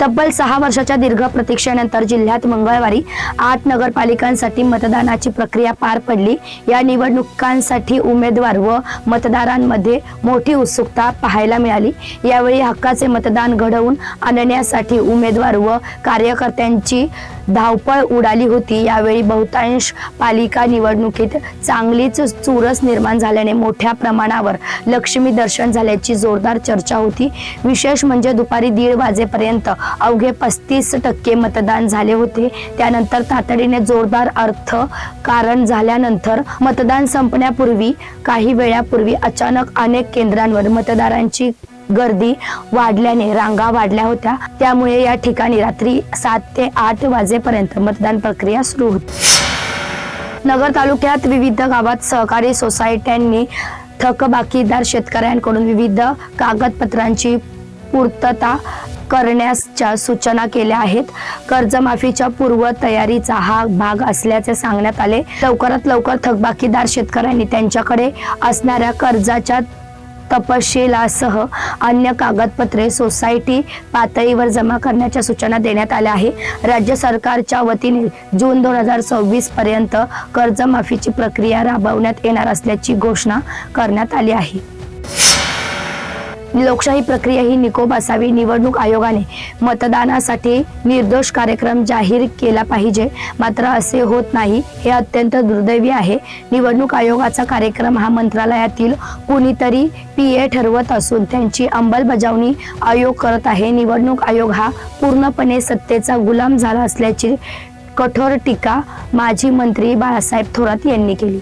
तब्बल सहा वर्षाच्या दीर्घ प्रतीक्षेनंतर जिल्ह्यात मंगळवारी आठ नगरपालिकांसाठी मतदानाची प्रक्रिया पार पडली. या निवडणुकांसाठी उमेदवार व मतदारांमध्ये मोठी उत्सुकता पाहायला मिळाली. यावेळी हक्काचे मतदान घडवून आणण्यासाठी उमेदवार व कार्यकर्त्यांची धावपळ उडाली होती. यावेळी बहुतांश पालिका निवडणुकीत चांगलीच चुरस निर्माण झाल्याने मोठ्या प्रमाणावर लक्ष्मी दर्शन झाल्याची जोरदार चर्चा होती. विशेष म्हणजे दुपारी दीड वाजेपर्यंत अवघे पस्तीस टक्के मतदान झाले होते. त्यानंतर तातडीने जोरदार अर्थ कारण झाल्यानंतर मतदान संपण्यापूर्वी काही वेळापूर्वी अचानक अनेक केंद्रांवर मतदारांची गर्दी वाढल्याने रांगा वाढल्या होत्या. त्यामुळे या ठिकाणी रात्री सात ते आठ वाजेपर्यंत मतदान प्रक्रिया सुरू होती. नगर तालुक्यात विविध गावात सहकारी सोसायट्यांनी थकबाकीदार शेतकऱ्यांकडून विविध कागदपत्रांची पूर्तता करण्याच्या सूचना केल्या आहेत. कर्जमाफीच्या पूर्व तयारीचा हा भाग असल्याचे सांगण्यात आले. लवकरात लवकर थकबाकीदार शेतकऱ्यांनी त्यांच्याकडे असणाऱ्या कर्जाच्या तपशिलासह अन्य कागदपत्रे सोसायटी पातळीवर जमा करण्याच्या सूचना देण्यात आल्या आहे. राज्य सरकारच्या वतीने जून दोन हजार सव्वीस पर्यंत कर्जमाफीची प्रक्रिया राबवण्यात येणार असल्याची घोषणा करण्यात आली आहे. लोकशाही प्रक्रिया ही निकोप असावी. निवडणूक आयोगाने मतदानासाठी निर्दोष कार्यक्रम जाहीर केला पाहिजे. मात्र असे होत नाही. हे अत्यंत दुर्दैवी आहे. निवडणूक आयोगाचा कार्यक्रम हा मंत्रालयातील कुणीतरी पी ए ठरवत असून त्यांची अंमलबजावणी आयोग करत आहे. निवडणूक आयोग हा पूर्णपणे सत्तेचा गुलाम झाला असल्याची कठोर टीका माजी मंत्री बाळासाहेब थोरात यांनी केली.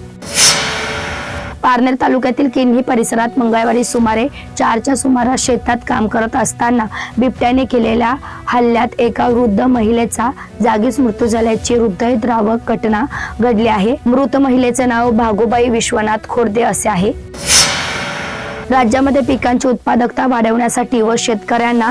पारनेर तालुक्यातील किन्ही परिसरात मंगळवारी सुमारे चारच्या सुमारास शेतात काम करत असताना बिबट्याने केलेल्या हल्ल्यात एका वृद्ध महिलेचा जागीच मृत्यू झाल्याची हृदयद्रावक घटना घडली आहे. मृत महिलेचे नाव भागोबाई विश्वनाथ खोर्दे असे आहे. राज्यामध्ये पिकांची उत्पादकता वाढवण्यासाठी व शेतकऱ्यांना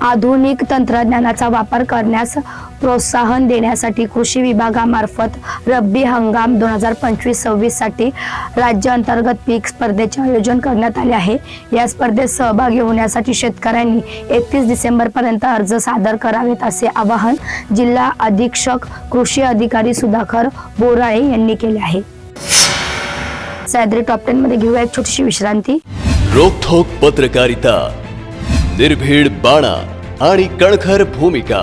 आधुनिक तंत्रज्ञानाचा वापर करण्यास प्रोत्साहन देण्यासाठी कृषी विभागामार्फत रब्बी हंगाम दोन हजार पंचवीस सव्वीससाठी राज्य अंतर्गत पीक स्पर्धेचे आयोजन करण्यात आले आहे. या स्पर्धेत सहभागी होण्यासाठी शेतकऱ्यांनी एकतीस डिसेंबर पर्यंत अर्ज सादर करावेत असे आवाहन जिल्हा अधीक्षक कृषी अधिकारी सुधाकर बोराळे यांनी केले आहे. सह्याद्री टॉप टेन मध्ये घेऊया एक छोटीशी विश्रांती. रोखोक पत्रकारिता निर्भीड बाणा आणि कणखर भूमिका.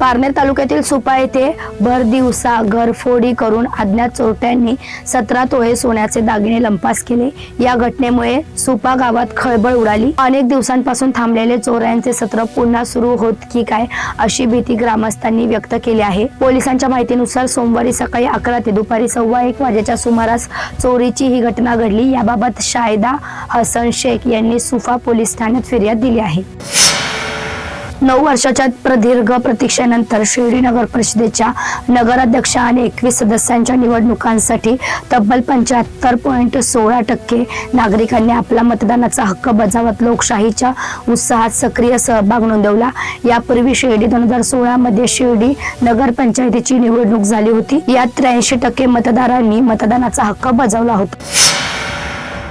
पारनेर तालुक्यातील सुपा येथे भर दिवसा घरफोडी करून अज्ञात चोरट्यांनी सतरा तोळे सोन्याचे दागिने लंपास केले. या घटनेमुळे सुपा गावात खळबळ उडाली. अनेक दिवसांपासून थांबलेले चोऱ्यांचे सत्र पुन्हा सुरू होत की काय अशी भीती ग्रामस्थांनी व्यक्त केली आहे. पोलिसांच्या माहितीनुसार सोमवारी सकाळी अकरा ते दुपारी सव्वा एक वाजेच्या सुमारास चोरीची ही घटना घडली. याबाबत शायदा हसन शेख यांनी सुफा पोलीस ठाण्यात फिर्याद दिली आहे. नऊ वर्षाच्या प्रदीर्घ प्रतीक्षेनंतर शिर्डी नगर परिषदेच्या नगराध्यक्ष आणि एकवीस सदस्यांच्या निवडणुकांसाठी तब्बल पंच्याहत्तर पॉईंट सोळा टक्के नागरिकांनी आपला मतदानाचा हक्क बजावत लोकशाहीच्या उत्साहात सक्रिय सहभाग नोंदवला. यापूर्वी शिर्डी दोन हजार सोळा मध्ये शिर्डी नगरपंचायतीची निवडणूक झाली होती. यात त्र्याऐंशी टक्के मतदारांनी मतदानाचा हक्क बजावला होता.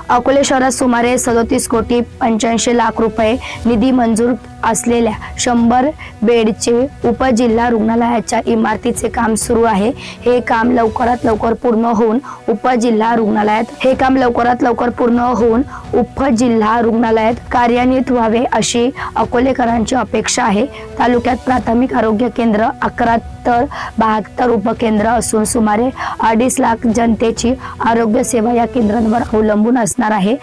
अकोले शहरात सुमारे सदोतीस कोटी पंच्याऐंशी लाख रुपये निधी मंजूर असलेल्या शंभर बेडचे उपजिल्हा रुग्णालयाच्या इमारतीचे काम सुरू आहे. हे काम लवकरात लवकर पूर्ण होऊन उपजिल्हा रुग्णालयात हे काम लवकरात लवकर पूर्ण होऊन उपजिल्हा रुग्णालयात कार्यान्वित व्हावे अशी अकोलेकरांची अपेक्षा आहे. तालुक्यात प्राथमिक आरोग्य केंद्र अकरा तर बहात्तर उपकेंद्र असून सुमारे अडीच लाख जनतेची आरोग्य सेवा या केंद्रांवर अवलंबून असणार आहे.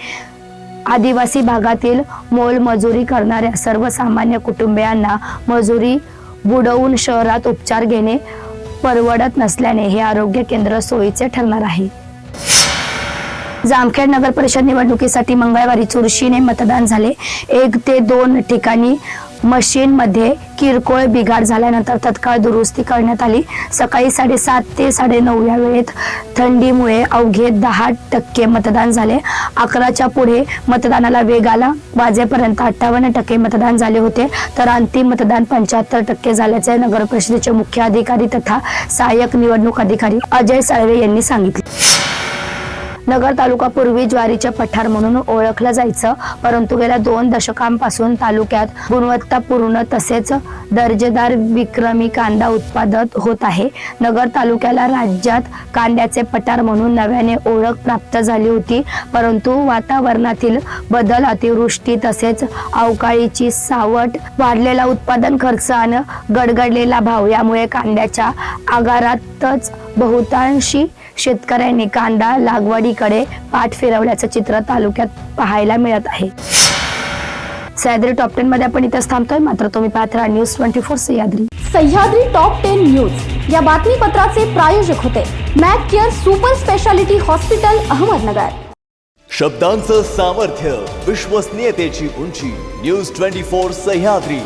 आदिवासी भागातील मोल मजुरी करणाऱ्या सर्वसामान्य कुटुंबियांना मजुरी बुडवून शहरात उपचार घेणे परवडत नसल्याने हे आरोग्य केंद्र सोयीचे ठरणार आहे. जामखेड नगर परिषद निवडणुकीसाठी मंगळवारी चुरशीने मतदान झाले. एक ते दोन ठिकाणी मशीनमध्ये किरकोळ बिघाड झाल्यानंतर तत्काळ दुरुस्ती करण्यात आली. सकाळी साडेसात ते साडेनऊ या वेळेत थंडीमुळे अवघे दहा टक्के मतदान झाले. अकराच्या पुढे मतदानाला वेग आला. वाजेपर्यंत अठ्ठावन्न टक्के मतदान झाले होते तर अंतिम मतदान पंच्याहत्तर टक्के झाल्याचे नगर परिषदेचे मुख्य अधिकारी तथा सहाय्यक निवडणूक अधिकारी अजय साळवे यांनी सांगितले. नगर तालुका पूर्वी ज्वारीचे पठार म्हणून ओळखलं जायचं परंतु गेल्या दोन दशकांपासून तालुक्यात गुणवत्तापूर्ण तसेच दर्जेदार विक्रमी कांदा उत्पादन होत आहे. नगर तालुक्याला राज्यात कांद्याचे पठार म्हणून नव्याने ओळख प्राप्त झाली होती परंतु वातावरणातील बदल अतिवृष्टी तसेच अवकाळीची सावट वाढलेला उत्पादन खर्च आणि गडगडलेला भाव यामुळे कांद्याच्या आगारातच बहुतांशी शेतकऱ्यांनी कांदा लागवडीकडे पाठ फिरवल्याचं चित्र तालुक्यात पाहायला मिळत आहे. सह्याद्री टॉप टेन मध्ये आपण इथंच थांबतोय. मात्र तुम्ही पाहत राहा news twenty four Sahyadri. Sahyadri top ten news. या बातमीपत्राचे प्रायोजक होते Mac care super speciality hospital Ahmednagar. शब्दांचं सामर्थ्य विश्वसनीयतेची उंची न्यूज ट्वेंटी फोर सह्याद्री.